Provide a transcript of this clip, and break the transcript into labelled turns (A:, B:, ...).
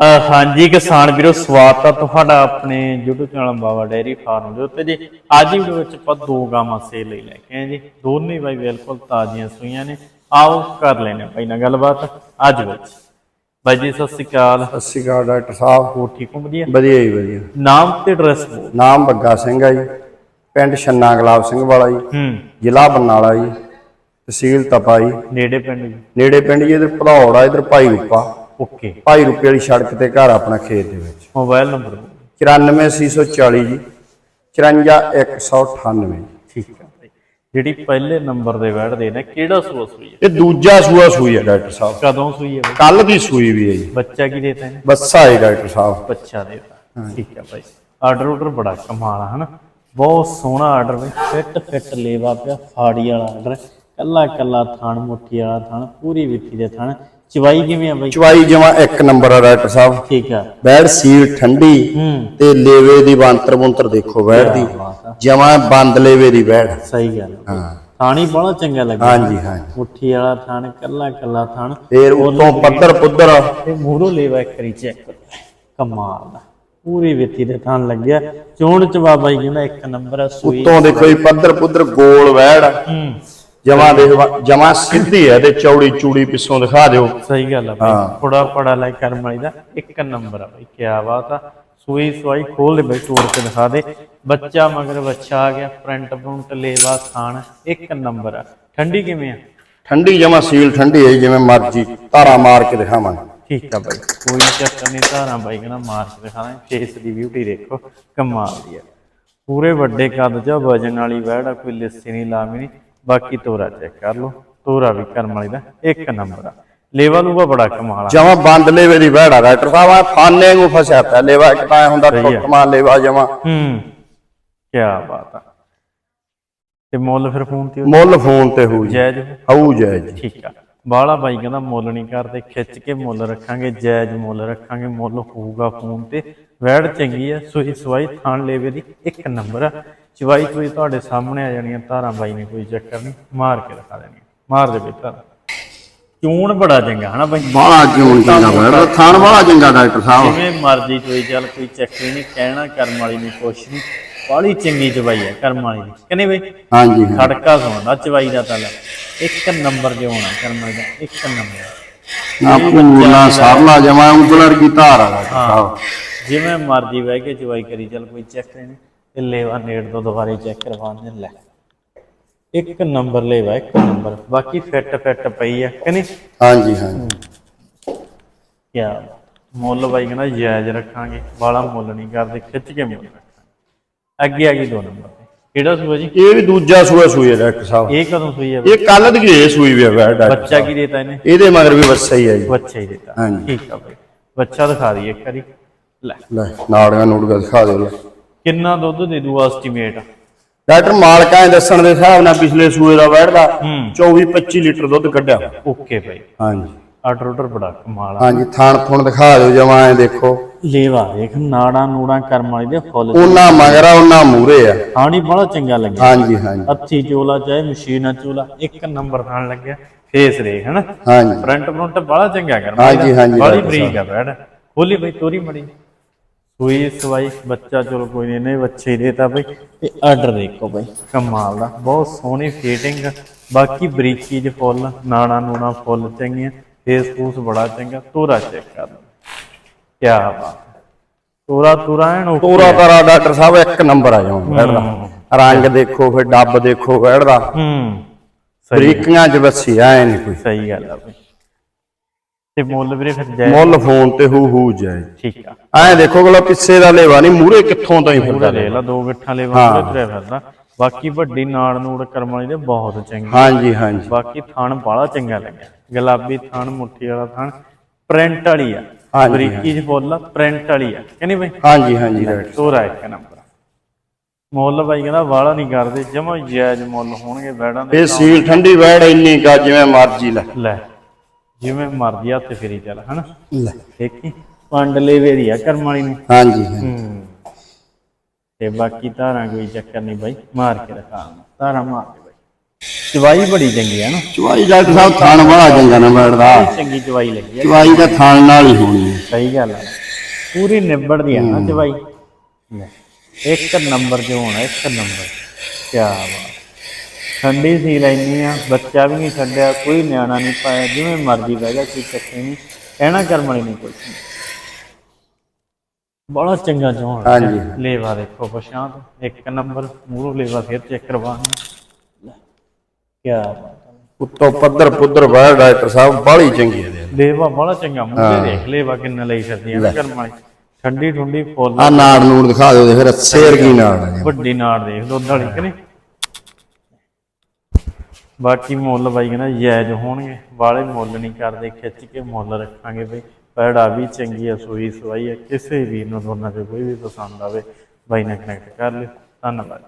A: ਹਾਂਜੀ ਕਿਸਾਨ ਵੀਰੋ ਸਵਾਗਤ ਹੈ ਤੁਹਾਡਾ ਆਪਣੇ YouTube channel Baba dairy farm ਦੇ ਉੱਤੇ ਜੀ। ਅੱਜ ਵੀਡੀਓ ਵਿੱਚ ਆਪਾਂ ਦੋ ਗਾਵਾਂ ਸੇਲ ਲਈ ਲੈ ਕੇ ਆਏ ਜੀ। ਦੋਨੇ ਬਾਈ ਬਿਲਕੁਲ ਤਾਜ਼ੀਆਂ ਸੂਈਆਂ ਨੇ। ਆਓ ਕਰ ਲੈਣੇ ਭਾਈ ਨਾਲ ਗੱਲਬਾਤ। ਅੱਜ ਵਿੱਚ ਬਾਈ ਜੀ ਸਤਿ ਸ਼੍ਰੀ ਅਕਾਲ।
B: ਸਤਿ ਸ਼੍ਰੀ ਅਕਾਲ ਡਾਕਟਰ ਸਾਹਿਬ।
A: ਹੋ ਠੀਕ ਹੋ? ਵਧੀਆ?
B: ਵਧੀਆ ਜੀ ਵਧੀਆ।
A: ਨਾਮ ਤੇ ਐਡਰੈਸ ਬੋਲ
B: ਨਾਮ ਬੱਗਾ ਸਿੰਘ ਆ ਜੀ। ਪਿੰਡ ਛੰਨਾ ਗੁਲਾਬ ਸਿੰਘ ਵਾਲਾ ਜੀ।
A: ਹੂੰ।
B: ਜ਼ਿਲ੍ਹਾ ਬਰਨਾਲਾ ਜੀ। ਤਹਿਸੀਲ ਤਪਾ ਜੀ।
A: ਨੇੜੇ ਪਿੰਡ ਜੀ।
B: ਨੇੜੇ ਪਿੰਡ ਜੀ ਇਧਰ ਆ ਇਧਰ ਭਾਈ ਰੂਪਾ।
A: ਓਕੇ।
B: ਭਾਈ ਰੂਪੇ ਵਾਲੀ ਸੜਕ ਤੇ ਘਰ ਆਪਣਾ ਖੇਤ ਦੇ ਵਿੱਚ।
A: ਮੋਬਾਈਲ ਨੰਬਰ
B: 94640 ਜੀ 54198
A: ਠੀਕ ਹੈ ਜਿਹੜੀ ਪਹਿਲੇ ਨੰਬਰ ਦੇ ਬੈਠਦੇ ਨੇ ਕਿਹੜਾ ਸੂਆ ਸੂਈ ਹੈ
B: ਇਹ ਦੂਜਾ ਸੂਆ ਸੂਈ ਹੈ ਡਾਕਟਰ ਸਾਹਿਬ।
A: ਕਦੋਂ ਸੂਈ ਹੈ
B: ਕੱਲ ਦੀ ਸੂਈ ਵੀ ਹੈ ਜੀ।
A: ਬੱਚਾ ਕੀ ਦੇਤਾ ਇਹਨੇ?
B: ਬੱਸਾ ਹੈ ਡਾਕਟਰ ਸਾਹਿਬ।
A: ਬੱਚਾ ਦੇਤਾ। ਠੀਕ ਹੈ ਭਾਈ ਆਰਡਰ ਆਰਡਰ ਬੜਾ ਕਮਾਲ ਆ ਹਨਾ? ਬਹੁਤ ਸੋਹਣਾ ਆਰਡਰ ਬਈ। ਫਿੱਟ ਫਿੱਟ ਲੇਵਾ ਪਿਆ ਫਾੜੀ ਵਾਲਾ ਆਰਡਰ। ਕੱਲਾ ਕੱਲਾ ਥਣ ਮੁੱਠੀ ਵਾਲਾ ਥਣ ਪੂਰੀ ਵਿੱਥੀ ਦੇ ਥਣ। ਚਵਾਈ ਕਿਵੇਂ ਆ ਬਾਈ?
B: ਚਵਾਈ ਜਮਾ ਇੱਕ ਨੰਬਰ ਆ ਡਾਕਟਰ ਸਾਹਿਬ।
A: ਠੀਕ ਆ।
B: ਬੈੜ ਸੀਲ ਠੰਡੀ
A: ਹੂੰ।
B: ਤੇ ਲੇਵੇ ਦੀ ਬੰਤਰ ਬੰਤਰ ਦੇਖੋ ਬੈੜ ਦੀ। ਜਮਾ ਬੰਦ ਲੇਵੇ ਦੀ ਬੈੜ
A: ਸਹੀ ਗੱਲ।
B: ਹਾਂ।
A: ਥਾਣੀ ਬੜਾ ਚੰਗਾ ਲੱਗਾ
B: ਹਾਂਜੀ ਹਾਂਜੀ।
A: ਮੁੱਠੀ ਵਾਲਾ ਥਣ ਕੱਲਾ ਕੱਲਾ ਥਣ।
B: ਫੇਰ ਉਤੋਂ ਪੱਧਰ ਪੁੱਧਰ
A: ਤੇ ਮੂਹਰੋਂ ਲੇਵਾ ਇੱਕ ਵਾਰੀ ਚੈੱਕ ਕਰੋ। ਕਮਾਲ ਦਾ ਪੂਰੀ ਵਿੱਥੀ ਦੇ ਥਣ ਲੱਗਿਆ। ਚੋਣ ਚਵਾ ਬਾਈ ਕਹਿੰਦਾ ਇੱਕ ਨੰਬਰ ਆ ਸੂਈ
B: ਉਤੋਂ ਦੇਖੋ ਜੀ ਪੱਧਰ ਪੁੱਧਰ ਗੋਲ ਵੈੜ
A: ਹੂੰ।
B: ਜਮਾ ਦੇਖ ਜਮਾ ਸਿੱਧੀ ਹੈ ਤੇ ਚੌੜੀ ਚੂੜੀ ਪਿੱਛੋਂ ਦਿਖਾ ਦਿਓ।
A: ਸਹੀ ਗੱਲ ਆ। ਭਾਈ ਥੋੜਾ ਪੜਾ ਲੈ ਕਰਮ ਵਾਲੀ ਦਾ। ਇੱਕ ਨੰਬਰ ਆ ਭਾਈ ਕੀ ਬਾਤ ਆ। ਸੂਈ ਸਵਾਈ ਖੋਲ ਦੇ ਬਈ ਤੋੜ ਕੇ ਦਿਖਾ ਦੇ। ਬੱਚਾ ਮਗਰ ਬੱਚਾ ਆ ਗਿਆ ਪ੍ਰਿੰਟ ਪ੍ਰਿੰਟ ਲੇਵਾ ਥਾਣ ਇੱਕ ਨੰਬਰ ਆ। ਠੰਡੀ ਕਿਵੇਂ ਆ?
B: ਠੰਡੀ ਜਮਾ ਸੀਲ ਠੰਡੀ ਹੈ ਜਿਵੇਂ ਮਰਜ਼ੀ ਧਾਰਾ ਮਾਰ ਕੇ ਦਿਖਾਵਾਂਗੇ।
A: ਠੀਕ ਆ ਬਾਈ। ਕੋਈ ਚੱਕਰ ਨਹੀਂ ਧਾਰਾਂ ਬਾਈ ਕਹਿੰਦਾ ਮਾਰ ਕੇ ਦਿਖਾਣਾ ਫੇਸ ਦੀ ਬਿਊਟੀ ਦੇਖੋ ਕਮਾਲ ਦੀ ਆ। ਪੂਰੇ ਵੱਡੇ ਕੱਦ ਚ ਵਜਨ ਵਾਲੀ ਵੈੜ ਆ ਕੋਈ ਲਿੱਸੀ ਨਹੀਂ ਲਾਵੀ ਨਹੀਂ। ਬਾਕੀ ਤੋਰਾ ਚੈੱਕ ਕਰ ਲਓ। ਤੋਰਾ ਵੀ ਕਰਮ ਵਾਲੀ ਦਾ ਇੱਕ ਨੰਬਰ ਆ। ਲੇਵਾ ਲੂਵਾ ਬੜਾ ਕਮਾਲ ਆ।
B: ਜਮਾ ਬੰਦ ਲੇਵੇ ਦੀ ਆ ਡਾਕਟਰ ਸਾਹਿਬ ਆ ਫਾਨੇ ਨੂੰ ਫਸਿਆ ਪਿਆ ਲੇਵਾ। ਇੱਕ ਤਾਂ ਐਂ ਹੁੰਦਾ ਟੁੱਟਮਾ ਲੇਵਾ ਜਮਾ।
A: ਹੂੰ। ਕੀ ਬਾਤ ਆ। ਤੇ ਮੁੱਲ ਫਿਰ ਫੋਨ ਤੇ
B: ਮੁੱਲ ਫੋਨ ਤੇ ਹੋਊ ਜੀ।
A: ਜਾਇਜ਼
B: ਆਊ ਜਾਇਜ਼ ਜੀ
A: ਠੀਕ ਆ। ਬਾਲਾ ਬਾਈ ਕਹਿੰਦਾ ਮੁੱਲ ਨਹੀਂ ਕਰਦੇ। ਖਿੱਚ ਕੇ ਮੁੱਲ ਰੱਖਾਂਗੇ ਜਾਇਜ਼ ਮੁੱਲ ਰੱਖਾਂਗੇ। ਮੁੱਲ ਹੋਊਗਾ ਫੋਨ ਤੇ। ਵੈੜ ਚੰਗੀ ਆ। ਸੂਈ ਸਵਾਈ ਥਾਣ ਲੇਵੇ ਦੀ ਇੱਕ ਨੰਬਰ ਆ। ਚਵਾਈ ਚਵਾਈ ਤੁਹਾਡੇ ਸਾਹਮਣੇ ਆ ਜਾਣੀਆਂ ਧਾਰਾਂ ਬਾਈ ਨੇ ਕੋਈ ਚੱਕਰ ਨਹੀਂ ਮਾਰ ਕੇ ਦਿਖਾ ਦੇਣੀ ਮਾਰ ਦੇ ਬੇਟਾ ਚੂਣ ਬੜਾ ਚੰਗਾ ਹਨਾ ਬਾਈ?
B: ਬਾਲਾ ਜੂਨ ਚੰਗਾ ਵੈੜ ਥਾਣ ਵਾਲਾ ਚੰਗਾ ਡਾਕਟਰ ਸਾਹਿਬ।
A: ਜਿਵੇਂ ਮਰਜ਼ੀ ਚੋਈ ਚੱਲ ਕੋਈ ਚੱਕਰੀ ਨਹੀਂ ਕਹਿਣਾ ਕਰਮ ਵਾਲੀ ਨਹੀਂ ਕੁਛ ਨਹੀਂ। ਬਾਲੀ ਚੰਗੀ ਚਵਾਈ ਆ ਕਰਮ ਵਾਲੀ ਦੀ। ਕਹਿੰਦੇ ਬਈ?
B: ਹਾਂਜੀ ਹਾਂ।
A: ਖੜਕਾ ਸੁਣਦਾ ਚਵਾਈ ਦਾ ਤਾਂ ਲੈ। ਇੱਕ ਨੰਬਰ ਜੋ ਹੋਣਾ ਕਰਮ ਵਾਲੀ ਦਾ ਇੱਕ ਨੰਬਰ।
B: ਆ ਪੂਰਨਾ ਸਰਲਾ ਜਮਾ ਉਂਗਲਰ ਕੀ ਧਾਰ ਆ
A: ਜਿਵੇਂ ਮਰਜ਼ੀ ਬਹਿ ਕੇ ਚਵਾਈ ਕਰੀ ਚੱਲ ਕੋਈ ਚੈੱਕ ਨਹੀਂ। ਤੇ ਲੇਵਾ ਨੇੜ ਤੋਂ ਦੁਬਾਰੇ ਚੈੱਕ ਕਰਵਾਉਂਦੇ ਲੈ। ਇੱਕ ਨੰਬਰ ਲੇਵਾ ਇੱਕ ਨੰਬਰ ਬਾਕੀ ਫਿੱਟ ਫਿੱਟ ਪਈ ਆ ਕਿ ਨਹੀਂ?
B: ਹਾਂਜੀ ਹਾਂਜੀ।
A: ਕਿਆ ਮੁੱਲ ਬਾਈ ਕਹਿੰਦਾ ਜਾਇਜ਼ ਰੱਖਾਂਗੇ ਵਾਲਾ ਮੁੱਲ ਨਹੀਂ ਕਰਦੇ ਖਿੱਚ ਕੇ ਮੁੱਲ ਰੱਖਾਂਗੇ। ਅੱਗੇ ਆ ਗਈ ਦੋ ਨੰਬਰ ਤੇ। ਕਿਹੜਾ ਸੂਆ ਜੀ?
B: ਇਹ ਵੀ ਦੂਜਾ ਸੂਆ ਸੂਈ ਹੈ ਡਾਕਟਰ ਸਾਹਿਬ।
A: ਇਹ ਕਦੋਂ ਸੂਈ ਹੈ
B: ਇਹ ਕੱਲ ਦੀ ਇਹ ਸੂਈ ਵੀ ਹੈ ਡਾਕਟਰ
A: ਬੱਚਾ ਕੀ ਦੇਤਾ ਇਹਨੇ?
B: ਇਹਦੇ ਮਗਰ ਵੀ ਬੱਸਾ ਹੀ ਹੈ ਜੀ।
A: ਬੱਚਾ ਹੀ ਦੇਤਾ।
B: ਹਾਂਜੀ।
A: ਠੀਕ ਆ ਬਾਈ। ਬੱਚਾ ਦਿਖਾ ਦਈਏ ਇੱਕ ਵਾਰੀ। ਲੈ।
B: ਲੈ ਨਾੜੀਆਂ ਨੂੜੀਆਂ ਦਿਖਾ ਦਿਓ ਲੈ।
A: ਕਿੰਨਾ ਦੁੱਧ ਦੇ ਦੂ ਐਸਟੀਮੇਟ
B: ਡਾਕਟਰ ਮਾਲਕਾਂ ਦੇ ਦੱਸਣ ਦੇ ਹਿਸਾਬ ਨਾਲ ਪਿਛਲੇ ਸੂਏ ਦਾ ਵੈੜ ਦਾ
A: ਹੂੰ।
B: 24 25 ਲੀਟਰ ਦੁੱਧ ਕੱਢਿਆ।
A: Okay bye.
B: ਹਾਂਜੀ।
A: ਆਰਡਰ ਆਰਡਰ ਬੜਾ ਕਮਾਲ ਆ।
B: ਹਾਂਜੀ ਥਾਣ ਥੁਣ ਦਿਖਾ ਦਿਓ ਜਮਾ ਐ ਦੇਖੋ।
A: ਲੇਵਾ ਦੇਖ ਨਾੜਾਂ ਨੂੜਾਂ ਕਰਮ ਵਾਲੀ ਦੇ ਫੁੱਲ।
B: ਉਹਨਾਂ ਮਗਰਾ ਉਹਨਾਂ ਮੂਰੇ ਆ।
A: ਹਾਣੀ ਬੜਾ ਚੰਗਾ ਲੱਗਿਆ।
B: ਹਾਂਜੀ ਹਾਂਜੀ।
A: ਅੱਥੀ ਚੋਲਾ ਚਾਹੇ ਮਸ਼ੀਨਾ ਚੋਲਾ ਇੱਕ ਨੰਬਰ ਨਾਲ ਲੱਗਿਆ। ਫੇਸ ਦੇਖ ਹਨਾ?
B: ਹਾਂਜੀ।
A: ਫਰੰਟ ਫਰੰਟ ਬੜਾ ਚੰਗਾ ਕਰਮ
B: ਹਾਂਜੀ, ਹਾਂਜੀ,
A: ਬੜੀ ਬਰੀਕ ਆ ਬੈੜ ਖੋਲੀ ਬਈ ਤੋਰੀ ਮੜੀ। ਸੂਈ ਸਵਾਈ ਬੱਚਾ ਚਲੋ ਕੋਈ ਨਹੀਂ ਇਹਨੇ ਬੱਚੇ ਹੀ ਦੇਤਾ ਬਈ ਤੇ ਆਰਡਰ ਦੇਖੋ ਬਈ। ਕਮਾਲ ਦਾ ਬਹੁਤ ਸੋਹਣੀ ਫੀਟਿੰਗ ਬਾਕੀ ਬਰੀਕੀ ਚ ਫੁੱਲ ਨਾਣਾ ਨੂਣਾ ਫੁੱਲ ਚੰਗੀਆਂ ਫੇਸ ਫੂਸ ਬੜਾ ਚੰਗਾ ਤੋਰਾ ਚੈੱਕ ਕਰ ਕੀ ਬਾਤ ਤੋਰਾ ਤੋਰਾ ਐਨ
B: ਤੋਰਾ ਤਾਰਾ ਡਾਕਟਰ ਸਾਹਿਬ ਇੱਕ ਨੰਬਰ ਆ ਜਾਉਂ ਵੈੜ ਦਾ ਰੰਗ ਦੇਖੋ ਫਿਰ ਡੱਬ ਦੇਖੋ ਵੈੜ ਦਾ
A: ਹੂੰ। ਸਹੀ
B: ਬਰੀਕੀਆਂ ਚ ਬੱਸੀ ਐ ਨਹੀਂ ਕੋਈ।
A: ਸਹੀ ਗੱਲ ਆ ਬਈ। ਤੇ ਮੁੱਲ ਵੀਰੇ ਫਿਰ ਜੈ
B: ਮੁੱਲ ਫੋਨ ਤੇ ਹੂ ਹੂ ਜਾਏ
A: ਠੀਕ ਆ।
B: ਐ ਦੇਖੋ ਗਲਾ ਪਿੱਛੇ ਦਾ ਲੇਵਾ ਨਹੀਂ ਮੂਰੇ ਕਿੱਥੋਂ ਤਾਂ ਹੀ ਫਿਰਦਾ
A: ਲੈ ਲਾ ਦੋ ਗਿੱਠਾਂ ਲੈ ਵਾਂਗੇ ਤੁਰਿਆ ਫਿਰਦਾ। ਬਾਕੀ ਵੱਡੀ ਨਾੜ ਨੂੜ ਕਰਮ ਵਾਲੀ ਦੇ ਬਹੁਤ ਚੰਗੀ।
B: ਹਾਂਜੀ ਹਾਂਜੀ।
A: ਬਾਕੀ ਥਣ ਬਾਲਾ ਚੰਗਾ ਲੱਗਿਆ। ਗੁਲਾਬੀ ਥਣ ਮੁੱਠੀ ਵਾਲਾ ਥਣ ਪ੍ਰਿੰਟ ਵਾਲੀ ਆ। ਬਰੀਕੀ ਚ ਫੁੱਲ ਪ੍ਰਿੰਟ ਵਾਲੀ ਆ। ਕਹਿੰਦੇ ਬਈ?
B: ਹਾਂਜੀ ਹਾਂਜੀ ਡਾਕਟਰ
A: ਤੋਰਾ ਇੱਕ ਨੰਬਰ। ਮੁੱਲ ਬਾਈ ਕਹਿੰਦਾ ਵਾਲਾ ਨਹੀਂ ਕਰਦੇ ਜਮਾ ਜਾਇਜ਼ ਮੁੱਲ ਹੋਣਗੇ ਬੈੜਾਂ ਦੇ
B: ਇਹ ਸੀਲ ਠੰਡੀ ਵੈੜ ਇੰਨੀ ਕਾ ਜਿਵੇਂ ਮਰਜ਼ੀ ਲੈ।
A: ਲੈ। ਜਿਵੇਂ ਮਰਜ਼ੀ ਹੱਥ ਫੇਰੀ ਚੱਲ ਹਨਾ?
B: ਲੈ।
A: ਦੇਖੀ ਪੰਡ ਲੇਵੇ ਆ ਕਰਮ ਵਾਲੀ ਨੂੰ।
B: ਹਾਂਜੀ
A: ਹੂੰ। ਤੇ ਬਾਕੀ ਧਾਰਾਂ ਕੋਈ ਚੱਕਰ ਨਹੀਂ ਬਾਈ ਮਾਰ ਕੇ ਰਖਾ ਧਾਰਾਂ ਮਾਰ ਦੇ ਬਾਈ। ਚਵਾਈ ਬੜੀ ਚੰਗੀ ਹੈ ਨਾ।
B: ਚਵਾਈ ਡਾਕਟਰ ਸਾਹਿਬ ਥਾਣ ਬੜਾ ਚੰਗਾ ਨਾ ਬੈਠਦਾ
A: ਚੰਗੀ ਚਵਾਈ ਲੱਗੀ ਹੈ
B: ਚਵਾਈ ਤਾਂ ਥਾਣ ਨਾਲ ਹੀ ਹੋਣੀ ਹੈ
A: ਸਹੀ ਗੱਲ ਹੈ ਪੂਰੀ ਨਿਬੜਦੀ ਆ ਨਾ ਚਵਾਈ ਲੈ, ਇੱਕ ਨੰਬਰ ਜੋ ਹੋਣਾ ਇੱਕ ਨੰਬਰ ਕੀ ਬਾਤ। ਠੰਡੀ ਸੀ ਲੈਣੀ ਆ ਬੱਚਾ ਵੀ ਨਹੀਂ ਛੱਡਿਆ ਕੋਈ ਨਿਆਣਾ ਨਹੀਂ ਪਾਇਆ ਜਿਵੇਂ ਮਰਜ਼ੀ ਬਹਿ ਗਿਆ ਕੋਈ ਚੱਕੇ ਨਹੀਂ ਕਹਿਣਾ ਕਰਮ ਵਾਲੀ ਨਹੀਂ ਨਹੀਂ ਬੜਾ ਚੰਗਾ ਜੋਣ
B: ਹਾਂਜੀ।
A: ਲੇਵਾ ਦੇਖੋ ਪਛਾਣ ਇੱਕ ਨੰਬਰ ਮੂਰੋ ਲੇਵਾ ਫਿਰ ਚੈੱਕ ਕਰਵਾਉਣਾ। ਕੀ।
B: ਉੱਤੋਂ ਪੱਧਰ ਪੁੱਧਰ ਬੈਠ ਡਾਕਟਰ ਸਾਹਿਬ ਬਾਹਲੀ ਚੰਗੀ ਹੈ
A: ਲੇਵਾ ਬੜਾ ਚੰਗਾ ਮੂਹਰੇ ਦੇਖ ਲੇਵਾ ਕਿੰਨਾ ਲਈ ਫਿਰਦੀਆਂ ਨਾ ਕਰਮ ਵਾਲੀ। ਠੰਡੀ ਠੰਡੀ ਫੁੱਲ।
B: ਆ ਨਾੜ ਨੂੜ ਦਿਖਾ ਦਿਓ ਫਿਰ ਸ਼ੇਰ ਕੀ ਨਾੜ
A: ਵੱਡੀ ਨਾੜ ਦੇਖ ਦੁੱਧ ਵਾਲੀ ਕਿ ਨਹੀਂ? ਬਾਕੀ ਮੁੱਲ ਬਾਈ ਕਹਿੰਦਾ ਜਾਇਜ਼ ਹੋਣਗੇ, ਵਾਲੇ ਮੁੱਲ ਨਹੀਂ ਕਰਦੇ, ਖਿੱਚ ਕੇ ਮੁੱਲ ਰੱਖਾਂਗੇ ਬਈ। ਪੈੜਾ ਵੀ ਚੰਗੀ ਆ ਸੂਈ ਸਵਾਈ ਆ, ਕਿਸੇ ਵੀ ਨੂੰ ਦੋਨਾਂ 'ਚ ਕੋਈ ਵੀ ਪਸੰਦ ਆਵੇ, ਬਾਈ ਨਾਲ ਕਨੈਕਟ ਕਰ ਲਿਓ। ਧੰਨਵਾਦ